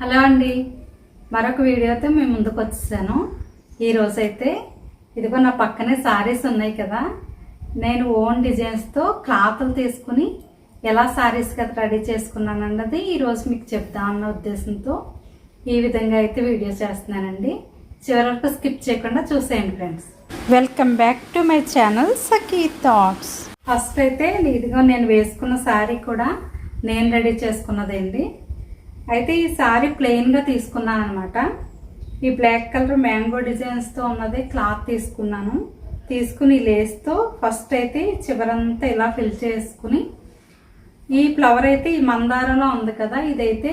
Hello అండి. మరొక వీడియోతో మేము ముందుకు వచ్చేసాను. ఈరోజైతే ఇదిగో నా పక్కనే సారీస్ ఉన్నాయి కదా. నేను ఓన్ డిజైన్స్తో క్లాతులు తీసుకుని ఎలా సారీస్ కదా రెడీ చేసుకున్నాను అన్నది ఈరోజు మీకు చెప్తా అన్న ఉద్దేశంతో ఈ విధంగా అయితే వీడియో చేస్తున్నానండి. చివరి వరకు స్కిప్ చేయకుండా చూసేయండి friends welcome back to my channel Sakhi thoughts first అయితే ఇదిగో నేను వేసుకున్న శారీ కూడా నేను రెడీ చేసుకున్నదండి. అయితే ఈ శారీ ప్లెయిన్గా తీసుకున్నాను అనమాట ఈ బ్లాక్ కలర్ మ్యాంగో డిజైన్స్తో ఉన్నది క్లాత్ తీసుకున్నాను. తీసుకుని లేస్తో ఫస్ట్ అయితే చివరంతా ఇలా ఫిల్ చేసుకుని ఈ ఫ్లవర్ అయితే ఈ మందారంలో ఉంది కదా ఇదైతే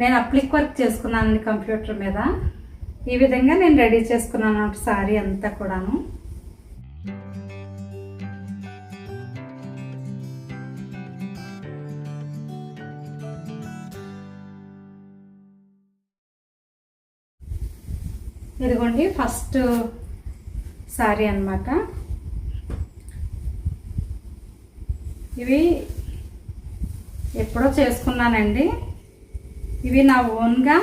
నేను అప్లిక్ వర్క్ చేసుకున్నానండి కంప్యూటర్ మీద. ఈ విధంగా నేను రెడీ చేసుకున్నాను శారీ అంతా కూడాను. ఇదిగోండి ఫస్ట్ శారీ అన్నమాట. ఇవి ఎప్పుడో చేసుకున్నానండి. ఇవి నా ఓన్గా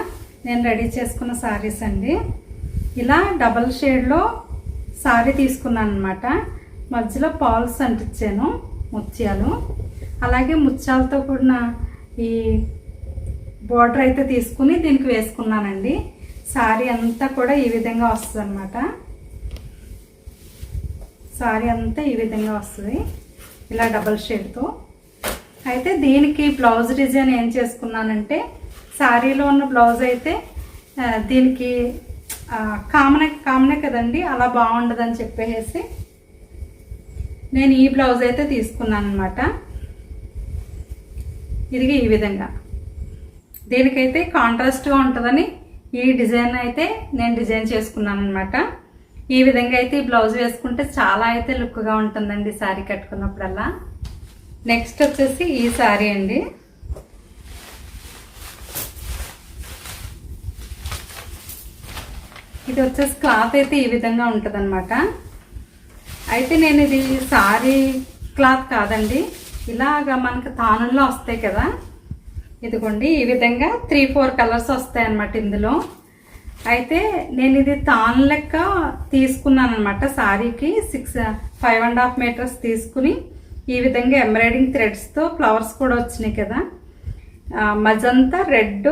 నేను రెడీ చేసుకున్న శారీస్ అండి. ఇలా డబల్ షేడ్లో శారీ తీసుకున్నాను అనమాట మధ్యలో పాల్స్ అంటించాను ముత్యాలు. అలాగే ముత్యాలతో కూడిన ఈ బార్డర్ అయితే తీసుకుని దీనికి వేసుకున్నానండి. శారీ అంతా కూడా ఈ విధంగా వస్తుంది అనమాట శారీ అంతా ఈ విధంగా వస్తుంది. ఇలా డబల్ షేడ్తో అయితే దీనికి బ్లౌజ్ డిజైన్ ఏం చేసుకున్నానంటే శారీలో ఉన్న బ్లౌజ్ అయితే దీనికి కామనే కామనే కదండి అలా బాగుండదని చెప్పేసి నేను ఈ బ్లౌజ్ అయితే తీసుకున్నాను అనమాట ఇది ఈ విధంగా. దీనికైతే కాంట్రాస్ట్గా ఉంటుందని ఈ డిజైన్ అయితే నేను డిజైన్ చేసుకున్నాను అనమాట ఈ విధంగా అయితే ఈ బ్లౌజ్ వేసుకుంటే చాలా అయితే లుక్గా ఉంటుందండి శారీ కట్టుకున్నప్పుడల్లా. నెక్స్ట్ వచ్చేసి ఈ శారీ అండి. ఇది వచ్చేసి క్లాత్ అయితే ఈ విధంగా ఉంటుంది అయితే నేను ఇది శారీ క్లాత్ కాదండి. ఇలాగా మనకి తానుల్లో వస్తాయి కదా. ఇదిగోండి ఈ విధంగా త్రీ ఫోర్ కలర్స్ వస్తాయి అన్నమాట ఇందులో. అయితే నేను ఇది తాన్ లెక్క తీసుకున్నాను అనమాట శారీకి six five and half metres తీసుకుని. ఈ విధంగా ఎంబ్రాయిడింగ్ థ్రెడ్స్తో ఫ్లవర్స్ కూడా వచ్చినాయి కదా. మజంతా రెడ్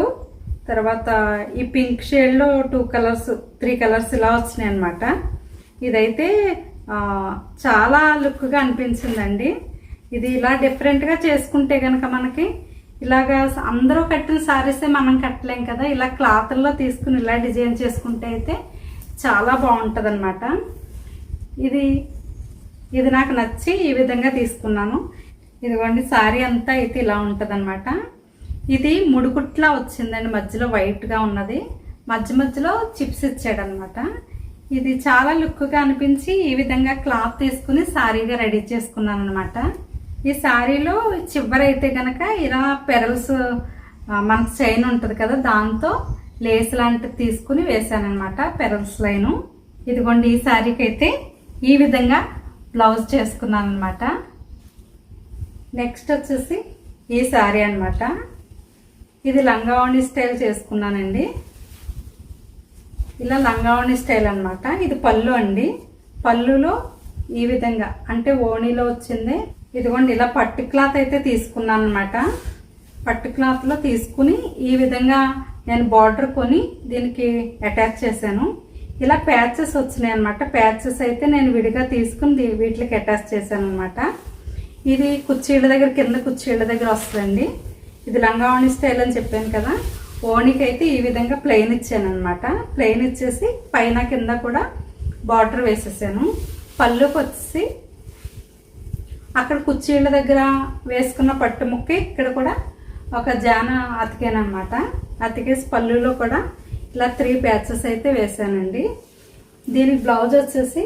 తర్వాత ఈ పింక్ షేడ్లో టూ కలర్స్ త్రీ కలర్స్ ఇలా వచ్చినాయి అనమాట ఇదైతే చాలా లుక్గా అనిపించిందండి. ఇది ఇలా డిఫరెంట్గా చేసుకుంటే కనుక మనకి ఇలాగా అందరూ కట్టిన శారీసే మనం కట్టలేం కదా ఇలా క్లాత్ల్లో తీసుకుని ఇలా డిజైన్ చేసుకుంటే అయితే చాలా బాగుంటుంది అనమాట ఇది ఇది నాకు నచ్చి ఈ విధంగా తీసుకున్నాను. ఇదిగోండి శారీ అంతా అయితే ఇలా ఉంటుందన్నమాట. ఇది ముడుకుట్లా వచ్చిందండి మధ్యలో వైట్గా ఉన్నది. మధ్య మధ్యలో చిప్స్ ఇచ్చాడనమాట ఇది చాలా లుక్గా అనిపించి ఈ విధంగా క్లాత్ తీసుకుని శారీగా రెడీ చేసుకున్నాను అనమాట ఈ శారీలో చివరైతే కనుక ఇలా పెరల్స్ మనకు చైన్ ఉంటుంది కదా దాంతో లేస్ లాంటిది తీసుకుని వేసానమాట పెరల్స్ లైను. ఇదిగోండి ఈ శారీకి అయితే ఈ విధంగా బ్లౌజ్ చేసుకున్నాను అనమాట నెక్స్ట్ వచ్చేసి ఈ శారీ అన్నమాట. ఇది లంగావణి స్టైల్ చేసుకున్నానండి. ఇలా లంగావణి స్టైల్ అన్నమాట. ఇది పళ్ళు అండి. పళ్ళులో ఈ విధంగా అంటే ఓణిలో వచ్చింది ఇదిగోండి ఇలా పట్టు క్లాత్ అయితే తీసుకున్నాను అనమాట పట్టు క్లాత్లో తీసుకుని ఈ విధంగా నేను బార్డర్ కొని దీనికి అటాచ్ చేశాను. ఇలా ప్యాచెస్ వచ్చినాయి అనమాట ప్యాచెస్ అయితే నేను విడిగా తీసుకుని వీటికి అటాచ్ చేశాను అనమాట ఇది కుర్చీళ్ళ దగ్గర కింద కుర్చీళ్ళ దగ్గర వస్తుందండి. ఇది లంగావణి స్టైల్ అని చెప్పాను కదా. ఓణికి అయితే ఈ విధంగా ప్లెయిన్ ఇచ్చాను అనమాట ప్లెయిన్ ఇచ్చేసి పైన కింద కూడా బార్డర్ వేసేసాను. పళ్ళుకి వచ్చేసి అక్కడ కుర్చీళ్ళ దగ్గర వేసుకున్న పట్టు ముక్క ఇక్కడ కూడా ఒక జాన అతికాను అనమాట అతికేసి పళ్ళులో కూడా ఇలా త్రీ ప్యాచెస్ అయితే వేసానండి దీనికి బ్లౌజ్ వచ్చేసి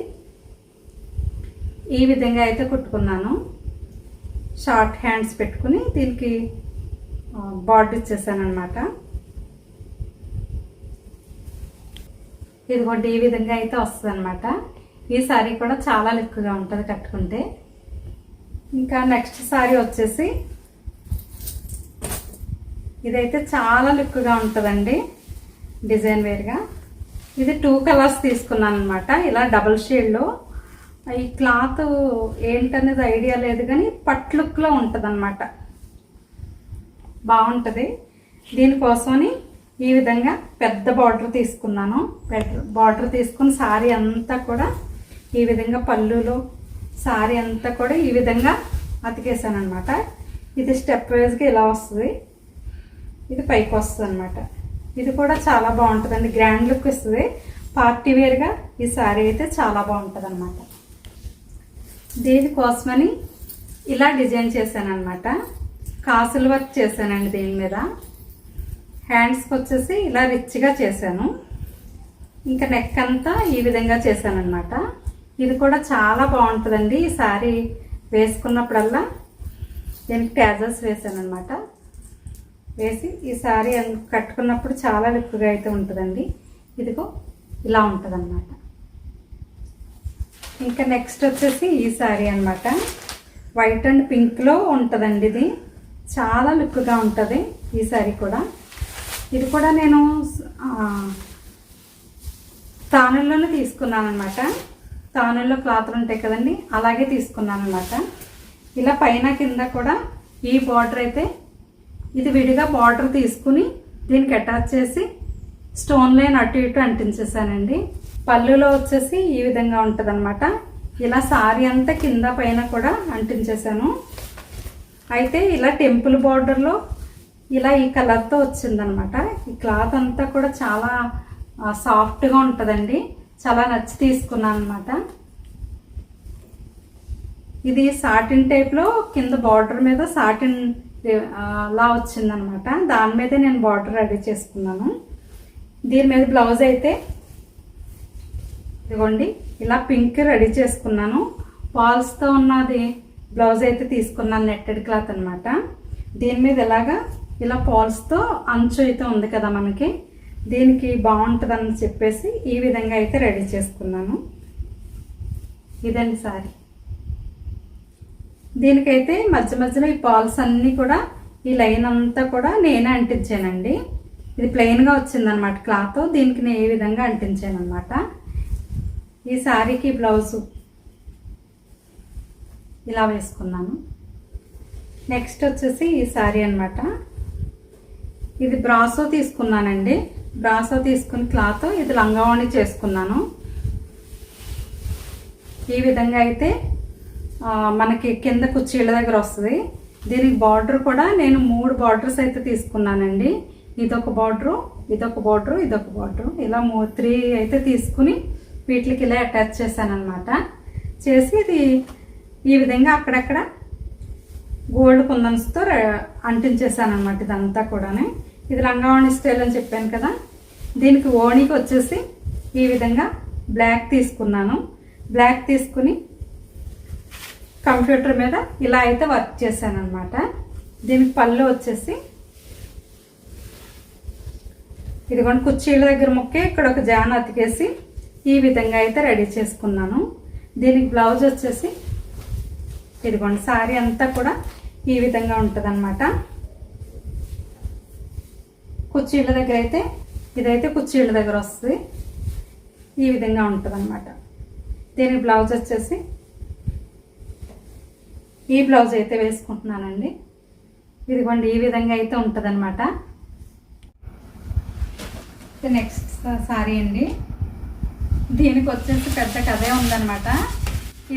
ఈ విధంగా అయితే కుట్టుకున్నాను. షార్ట్ హ్యాండ్స్ పెట్టుకుని దీనికి బార్డర్ ఇచ్చేసాను అనమాట ఇదిగోండి ఈ విధంగా అయితే వస్తుంది అనమాట ఈ సారీ కూడా చాలా లుక్గా ఉంటుంది కట్టుకుంటే. ఇంకా నెక్స్ట్ శారీ వచ్చేసి ఇదైతే చాలా లుక్గా ఉంటుందండి డిజైన్ వేర్గా ఇది టూ కలర్స్ తీసుకున్నాను అనమాట ఇలా డబుల్ షేడ్లో ఈ క్లాత్ ఏంటనేది ఐడియా లేదు కానీ పట్ లుక్లో ఉంటుంది అనమాట బాగుంటుంది. దీనికోసమని ఈ విధంగా పెద్ద బార్డర్ తీసుకున్నాను. పెద్ద బార్డర్ తీసుకుని శారీ అంతా కూడా ఈ విధంగా పళ్ళులో సారీ అంతా కూడా ఈ విధంగా అతికేసాను అనమాట ఇది స్టెప్ వైజ్గా ఇలా వస్తుంది. ఇది పైకి వస్తుంది అనమాట ఇది కూడా చాలా బాగుంటుందండి. గ్రాండ్ లుక్ ఇస్తుంది. పార్టీ వేర్గా ఈ సారీ అయితే చాలా బాగుంటుంది అనమాట దీనికోసమని ఇలా డిజైన్ చేశానమాట కాసులు కాసుల వర్క్ చేశానండి దీని మీద. హ్యాండ్స్కి వచ్చేసి ఇలా రిచ్గా చేశాను. ఇంకా నెక్ అంతా ఈ విధంగా చేశాను ఇది కూడా చాలా బాగుంటుందండి. ఈ సారీ వేసుకున్నప్పుడల్లా దీనికి ట్యాజర్స్ వేసాను అనమాట వేసి ఈ సారీ కట్టుకున్నప్పుడు చాలా లుక్గా అయితే ఉంటుందండి. ఇదిగో ఇలా ఉంటుందన్నమాట. ఇంకా నెక్స్ట్ వచ్చేసి ఈ సారీ అనమాట వైట్ అండ్ పింక్లో ఉంటుందండి ఇది. చాలా లుక్గా ఉంటుంది ఈ సారీ కూడా. ఇది కూడా నేను తానుల్లోనే తీసుకున్నాను అనమాట తానుల్లో క్లాత్లు ఉంటాయి కదండి అలాగే తీసుకున్నాను అనమాట ఇలా పైన కింద కూడా ఈ బార్డర్ అయితే ఇది విడిగా బార్డర్ తీసుకుని దీనికి అటాచ్ చేసి స్టోన్ లైన్ అటు ఇటు అంటించేసానండి. పళ్ళులో వచ్చేసి ఈ విధంగా ఉంటుంది ఇలా సారీ అంతా కింద పైన కూడా అంటించేసాను. అయితే ఇలా టెంపుల్ బార్డర్లో ఇలా ఈ కలర్తో వచ్చిందనమాట ఈ క్లాత్ అంతా కూడా చాలా సాఫ్ట్గా ఉంటుందండి. చాలా నచ్చి తీసుకున్నాను అనమాట ఇది సాటిన్ టైప్లో కింద బార్డర్ మీద సాటిన్ లా వచ్చిందనమాట దాని మీదే నేను బార్డర్ రెడీ చేసుకున్నాను. దీని మీద బ్లౌజ్ అయితే ఇదిగోండి ఇలా పింక్ రెడీ చేసుకున్నాను. పాల్స్తో ఉన్నది బ్లౌజ్ అయితే తీసుకున్నాను నెట్టెడ్ క్లాత్ అనమాట దీని మీద ఇలాగా ఇలా పాల్స్తో అంచు అయితే ఉంది కదా మనకి. దీనికి బాగుంటుందని చెప్పేసి ఈ విధంగా అయితే రెడీ చేసుకున్నాను. ఇదండి సారీ. దీనికైతే మధ్య మధ్యలో ఈ పాల్స్ అన్నీ కూడా ఈ లైన్ అంతా కూడా నేనే అంటించానండి. ఇది ప్లెయిన్గా వచ్చిందనమాట క్లాత్. దీనికి నేను ఏ విధంగా అంటించాను ఈ శారీకి బ్లౌజు ఇలా వేసుకున్నాను. నెక్స్ట్ వచ్చేసి ఈ శారీ అనమాట ఇది బ్రాసో తీసుకున్నానండి. బ్రాసో తీసుకుని క్లాత్ ఇది లంగావాణి చేసుకున్నాను. ఈ విధంగా అయితే మనకి కింద కుర్చీల దగ్గర వస్తుంది. దీనికి బార్డర్ కూడా నేను మూడు బార్డర్స్ అయితే తీసుకున్నానండి. ఇదొక బార్డరు ఇదొక బార్డరు ఇదొక బార్డరు. ఇలా మూ త్రీ అయితే తీసుకుని వీటికి ఇలా అటాచ్ చేశాను అనమాట చేసి ఇది ఈ విధంగా అక్కడక్కడ గోల్డ్ కుందన్స్తో అంటించేసాను అనమాట ఇదంతా కూడా ఇది లంగావాణి స్టైల్ అని చెప్పాను కదా. దీనికి ఓణికి వచ్చేసి ఈ విధంగా బ్లాక్ తీసుకున్నాను. బ్లాక్ తీసుకుని కంప్యూటర్ మీద ఇలా అయితే వర్క్ చేశాను అనమాట దీనికి పళ్ళు వచ్చేసి ఇదిగోండి కుర్చీల దగ్గర మొక్కే ఇక్కడ ఒక జాన్ అతికేసి ఈ విధంగా అయితే రెడీ చేసుకున్నాను. దీనికి బ్లౌజ్ వచ్చేసి ఇదిగోండి సారీ అంతా కూడా ఈ విధంగా ఉంటుంది కుర్చీళ్ళ కుర్చీల దగ్గర అయితే ఇదైతే కుర్చీల దగ్గర వస్తుంది. ఈ విధంగా ఉంటుంది అనమాట దీని బ్లౌజ్ వచ్చేసి ఈ బ్లౌజ్ అయితే వేసుకుంటున్నానండి. ఇదిగోండి ఈ విధంగా అయితే ఉంటుందన్నమాట. నెక్స్ట్ సారీ అండి. దీనికి వచ్చేసి పెద్ద కథే ఉందన్నమాట.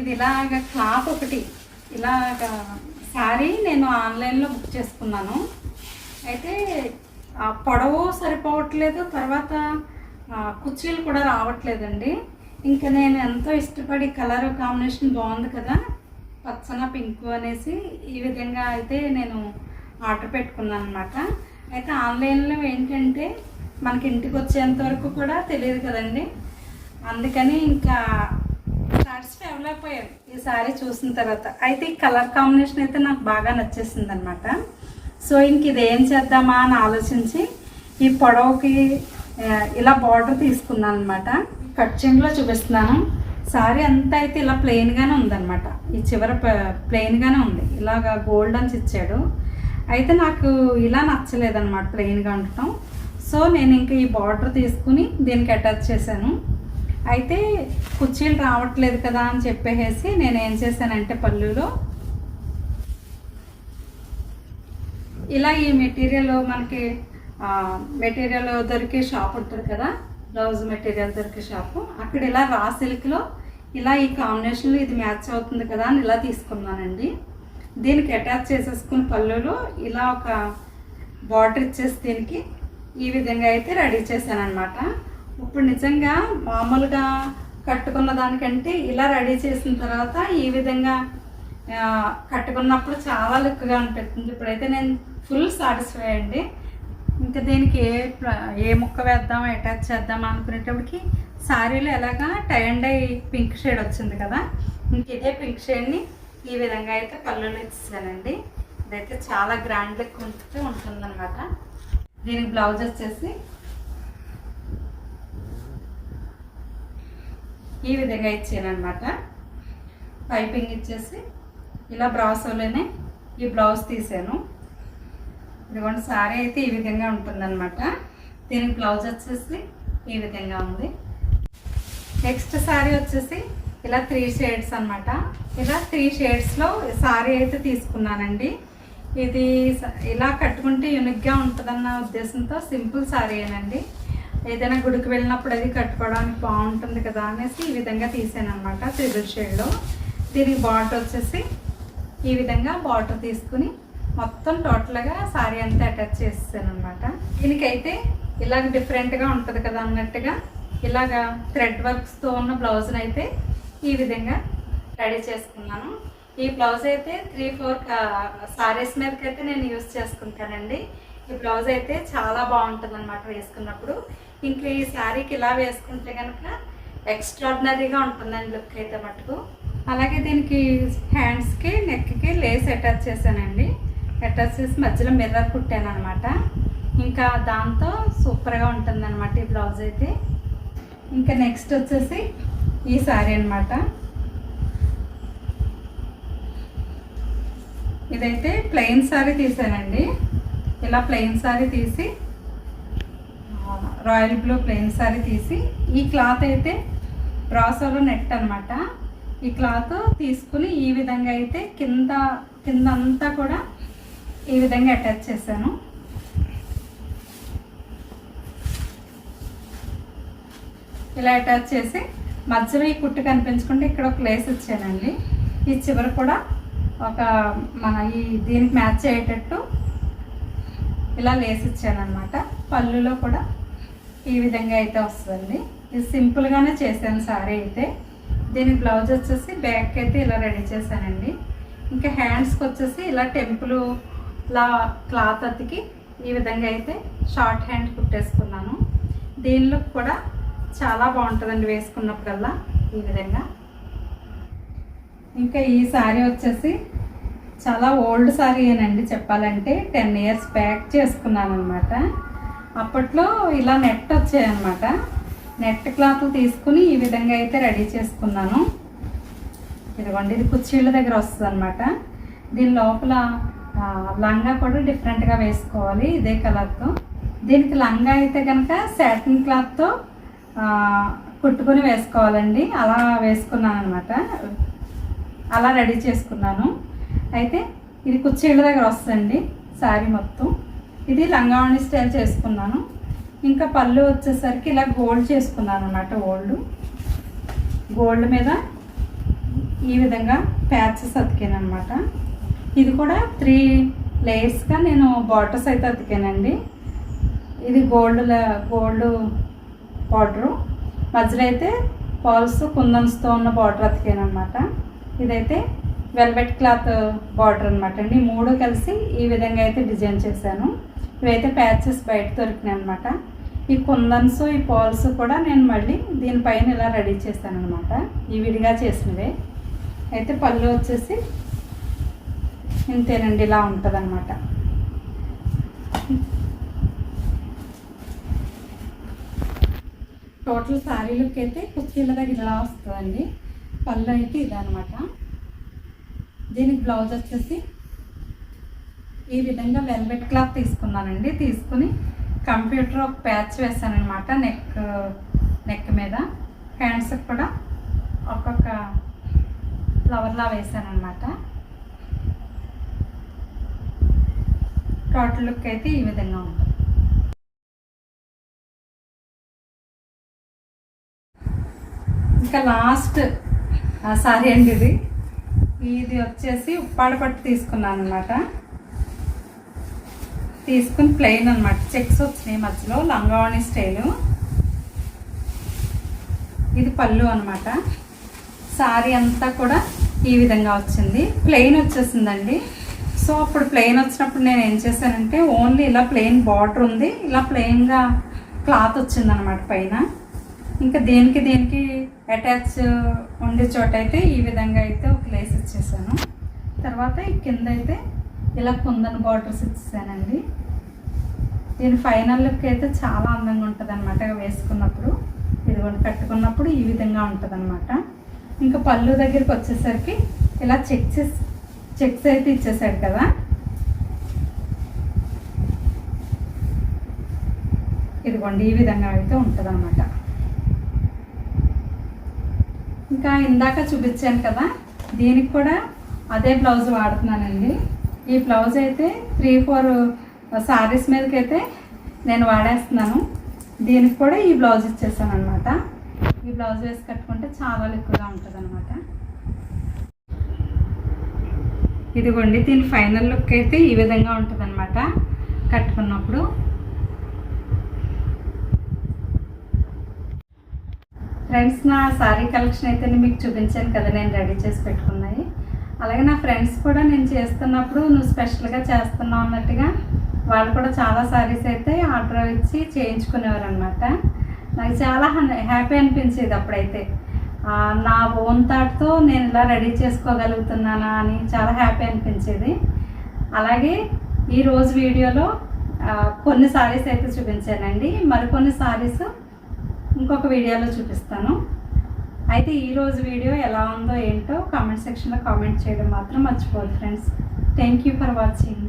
ఇది ఇలాగ క్లాత్ ఒకటి ఇలాగ సారీ నేను ఆన్లైన్లో బుక్ చేసుకున్నాను. అయితే పొడవు సరిపోవట్లేదు తర్వాత కుర్చీలు కూడా రావట్లేదండి. ఇంకా నేను ఎంతో ఇష్టపడి కలర్ కాంబినేషన్ బాగుంది కదా పచ్చన పింక్ అనేసి ఈ విధంగా అయితే నేను ఆర్డర్ పెట్టుకున్నాను అనమాట అయితే ఆన్లైన్లో ఏంటంటే మనకి ఇంటికి వచ్చేంత వరకు కూడా తెలియదు కదండి. అందుకని ఇంకా సాటిస్ఫై అవ్వలేకపోయాను ఈ సారీ చూసిన తర్వాత. అయితే ఈ కలర్ కాంబినేషన్ అయితే నాకు బాగా నచ్చేసింది అనమాట సో ఇంక ఇదేం చేద్దామా అని ఆలోచించి ఈ పొడవుకి ఇలా బార్డర్ తీసుకున్నాను అనమాట కట్చింగ్లో చూపిస్తున్నాను. సారీ అంతా అయితే ఇలా ప్లెయిన్గానే ఉందన్నమాట. ఈ చివర ప్లెయిన్గానే ఉంది. ఇలాగా గోల్డ్ అని ఇచ్చాడు. అయితే నాకు ఇలా నచ్చలేదన్నమాట ప్లెయిన్గా ఉండటం. సో నేను ఇంకా ఈ బార్డర్ తీసుకుని దీనికి అటాచ్ చేశాను. అయితే కుర్చీలు రావట్లేదు కదా అని చెప్పేసి నేను ఏం చేశానంటే పళ్ళులో ఇలా ఈ మెటీరియల్ మనకి మెటీరియల్ దొరికే షాప్ ఉంటుంది కదా బ్లౌజ్ మెటీరియల్ దొరికే షాపు అక్కడ ఇలా రా సిల్క్లో ఇలా ఈ కాంబినేషన్లో ఇది మ్యాచ్ అవుతుంది కదా అని ఇలా తీసుకున్నానండి. దీనికి అటాచ్ చేసేసుకుని పళ్ళులో ఇలా ఒక బార్డర్ ఇచ్చేసి దీనికి ఈ విధంగా అయితే రెడీ చేశానమాట ఇప్పుడు నిజంగా మామూలుగా కట్టుకున్న దానికంటే ఇలా రెడీ చేసిన తర్వాత ఈ విధంగా కట్టుకున్నప్పుడు చాలా లుక్గా అనిపిస్తుంది. ఇప్పుడైతే నేను ఫుల్ సాటిస్ఫై అండి. ఇంకా దీనికి ఏ ఏ ముక్క వేద్దాం అటాచ్ చేద్దాం అనుకునేటప్పటికి శారీలో ఎలాగా tie and dye pink shade వచ్చింది కదా ఇంక ఇదే పింక్ షేడ్ని ఈ విధంగా అయితే పళ్ళులో ఇచ్చానండి ఇదైతే చాలా గ్రాండ్ లుక్ ఉంటే ఉంటుందన్నమాట. దీనికి బ్లౌజ్ వచ్చేసి ఈ విధంగా ఇచ్చానమాట పైపింగ్ ఇచ్చేసి ఇలా బ్రాసోలోనే ఈ బ్లౌజ్ తీసాను. ఇదిగోండి సారీ అయితే ఈ విధంగా ఉంటుందన్నమాట. దీనికి బ్లౌజ్ వచ్చేసి ఈ విధంగా ఉంది. నెక్స్ట్ శారీ వచ్చేసి ఇలా త్రీ షేడ్స్ అనమాట ఇలా త్రీ షేడ్స్లో సారీ అయితే తీసుకున్నానండి. ఇది ఇలా కట్టుకుంటే యూనిక్గా ఉంటుందన్న ఉద్దేశంతో సింపుల్ సారీయేనండి ఏదైనా గుడికి వెళ్ళినప్పుడు అది కట్టుకోవడానికి బాగుంటుంది కదా అనేసి ఈ విధంగా తీసాను అనమాట త్రిబుల్ షేడ్లో దీనికి బాటర్ వచ్చేసి ఈ విధంగా బాటర్ తీసుకుని మొత్తం టోటల్గా సారీ అంతా అటాచ్ చేస్తాను అనమాట దీనికైతే ఇలాగ డిఫరెంట్గా ఉంటుంది కదా అన్నట్టుగా ఇలాగా థ్రెడ్ వర్క్స్తో ఉన్న బ్లౌజ్ని అయితే ఈ విధంగా రెడీ చేసుకున్నాను. ఈ బ్లౌజ్ అయితే త్రీ ఫోర్ సారీస్ మీదకి అయితే నేను యూస్ చేసుకుంటానండి. ఈ బ్లౌజ్ అయితే చాలా బాగుంటుంది అనమాట వేసుకున్నప్పుడు. ఇంకా ఈ శారీకి ఇలా వేసుకుంటే కనుక ఎక్స్ట్రాడినరీగా ఉంటుందండి లుక్ అయితే మటుకు. అలాగే దీనికి హ్యాండ్స్కి నెక్కి లేస్ అటాచ్ చేశానండి. అటాచ్ మధ్యలో మిర్రర్ కుట్టాను అనమాట ఇంకా దాంతో సూపర్గా ఉంటుంది అనమాట ఈ బ్లౌజ్ అయితే. ఇంకా నెక్స్ట్ వచ్చేసి ఈ శారీ అనమాట ఇదైతే ప్లెయిన్ శారీ తీసానండి. ఇలా ప్లెయిన్ శారీ తీసి రాయల్ బ్లూ ప్లెయిన్ శారీ తీసి ఈ క్లాత్ అయితే బ్రాసోలో నెట్ అనమాట ఈ క్లాత్ తీసుకుని ఈ విధంగా అయితే కింద కింద అంతా కూడా ఈ విధంగా అటాచ్ చేశాను. ఇలా అటాచ్ చేసి మధ్యలో ఈ కుట్టు కనిపించకుండా ఇక్కడ ఒక లేస్ ఇచ్చానండి. ఈ చివర కూడా ఒక మన ఈ దీనికి మ్యాచ్ అయ్యేటట్టు ఇలా లేస్ ఇచ్చానమాట పళ్ళులో కూడా ఈ విధంగా అయితే వస్తుంది ఇది సింపుల్గానే చేశాను సారీ అయితే. దీని బ్లౌజ్ వచ్చేసి బ్యాక్ అయితే ఇలా రెడీ చేశానండి. ఇంకా హ్యాండ్స్కి వచ్చేసి ఇలా టెంపుల్ లా క్లాత్ అతికి ఈ విధంగా అయితే షార్ట్ హ్యాండ్ కుట్టేసుకున్నాను. దీనిలో కూడా చాలా బాగుంటుందండి వేసుకున్నప్పుడల్లా ఈ విధంగా. ఇంకా ఈ శారీ వచ్చేసి చాలా ఓల్డ్ శారీ ఏనండి చెప్పాలంటే. టెన్ ఇయర్స్ బ్యాక్ చేసుకున్నాను అనమాట అప్పట్లో ఇలా నెట్ వచ్చాయన్నమాట. నెట్ క్లాత్లు తీసుకుని ఈ విధంగా అయితే రెడీ చేసుకున్నాను. ఇదిగోండి ఇది కుర్చీళ్ళ దగ్గర వస్తుంది అనమాట దీని లోపల లంగా కూడా డిఫరెంట్గా వేసుకోవాలి ఇదే కలర్తో. దీనికి లంగా అయితే కనుక శాటిన్ క్లాత్తో కుట్టుకొని వేసుకోవాలండి. అలా వేసుకున్నాను అనమాట అలా రెడీ చేసుకున్నాను. అయితే ఇది కుర్చీళ్ళ దగ్గర వస్తుంది శారీ మొత్తం. ఇది లంగావణి స్టైల్ చేసుకున్నాను. ఇంకా పళ్ళు వచ్చేసరికి ఇలా గోల్డ్ చేసుకున్నాను అనమాట గోల్డ్ గోల్డ్ మీద ఈ విధంగా ప్యాచెస్ అతికాను అనమాట ఇది కూడా త్రీ లేయర్స్గా నేను బార్డర్స్ అయితే అతికానండి. ఇది గోల్డ్ గోల్డ్ బార్డరు మధ్యలో అయితే పాల్స్ కుందన్స్తో ఉన్న బార్డర్ అతికాను అనమాట ఇదైతే వెల్వెట్ క్లాత్ బార్డర్ అనమాట అండి. మూడు కలిసి ఈ విధంగా అయితే డిజైన్ చేశాను. ఇవైతే ప్యాచెస్ బయట దొరికినాయి అనమాట ఈ కుందన్స్ ఈ పాల్స్ కూడా నేను మళ్ళీ దీనిపైన ఇలా రెడీ చేశాను అనమాట ఈ విడిగా చేసినవే. అయితే పళ్ళు వచ్చేసి ఇంతేనండి ఇలా ఉంటుంది టోటల్ శారీ లుక్ అయితే కుర్చీల దగ్గర ఇలా వస్తుందండి. పళ్ళు అయితే ఇదనమాట దీనికి బ్లౌజ్ వచ్చేసి ఈ విధంగా వెల్వెట్ క్లాత్ తీసుకున్నానండి. తీసుకుని కంప్యూటర్ ఒక ప్యాచ్ వేసాను నెక్ నెక్ మీద. హ్యాండ్స్కి కూడా ఒక్కొక్క ఫ్లవర్లా వేసాను టోటల్ లుక్ అయితే ఈ విధంగా ఉంటుంది. ఇంకా లాస్ట్ సారీ అండి ఇది. ఇది వచ్చేసి ఉప్పాడ పట్టు తీసుకున్నాను అనమాట తీసుకుని ప్లెయిన్ అనమాట చెక్స్ వచ్చినాయి మధ్యలో లంగావాణి స్టైలు ఇది పళ్ళు అనమాట సారీ అంతా కూడా ఈ విధంగా వచ్చింది. ప్లెయిన్ వచ్చేసిందండి. సో అప్పుడు ప్లెయిన్ వచ్చినప్పుడు నేను ఏం చేశానంటే ఓన్లీ ఇలా ప్లెయిన్ బార్డర్ ఉంది. ఇలా ప్లెయిన్గా క్లాత్ వచ్చిందనమాట పైన. ఇంకా దేనికి దేనికి అటాచ్ ఉండే చోట అయితే ఈ విధంగా అయితే ఒక లేస్ ఇచ్చేసాను. తర్వాత ఈ కింద అయితే ఇలా కుందన్ బార్డర్స్ ఇచ్చేసానండి. దీని ఫైనల్ లుక్ అయితే చాలా అందంగా ఉంటుంది అనమాట వేసుకున్నప్పుడు. ఇదిగోండి కట్టుకున్నప్పుడు ఈ విధంగా ఉంటుంది అనమాట ఇంకా పళ్ళు దగ్గరికి వచ్చేసరికి ఇలా చెక్ చేసి చెక్స్ అయితే ఇచ్చేసాడు కదా. ఇదిగోండి ఈ విధంగా అయితే ఉంటుంది అనమాట ఇంకా ఇందాక చూపించాను కదా దీనికి కూడా అదే బ్లౌజ్ వాడుతున్నానండి. ఈ బ్లౌజ్ అయితే త్రీ ఫోర్ సారీస్ మీదకి అయితే నేను వాడేస్తున్నాను. దీనికి కూడా ఈ బ్లౌజ్ ఇచ్చేసాను అనమాట ఈ బ్లౌజ్ వేసి కట్టుకుంటే చాలా ఎక్కువగా ఉంటుంది అనమాట ఇదిగోండి దీని ఫైనల్ లుక్ అయితే ఈ విధంగా ఉంటుంది అనమాట కట్టుకున్నప్పుడు. ఫ్రెండ్స్ నా శారీ కలెక్షన్ అయితే నేను మీకు చూపించాను కదా నేను రెడీ చేసి పెట్టుకున్నాయి అలాగే నా ఫ్రెండ్స్ కూడా నేను చేస్తున్నప్పుడు నువ్వు స్పెషల్గా చేస్తున్నావు అన్నట్టుగా వాళ్ళు కూడా చాలా శారీస్ అయితే ఆర్డర్ ఇచ్చి చేయించుకునేవారు అనమాట నాకు చాలా హ్యాపీ అనిపించేది అప్పుడైతే. నా ఓన్ థాట్తో నేను ఇలా రెడీ చేసుకోగలుగుతున్నానా అని చాలా హ్యాపీ అనిపించేది. అలాగే ఈరోజు వీడియోలో కొన్ని సారీస్ అయితే చూపించానండి. మరికొన్ని సారీస్ ఇంకొక వీడియోలో చూపిస్తాను. అయితే ఈరోజు వీడియో ఎలా ఉందో ఏంటో కామెంట్ సెక్షన్లో కామెంట్ చేయడం మాత్రం మర్చిపోదు friends thank you for watching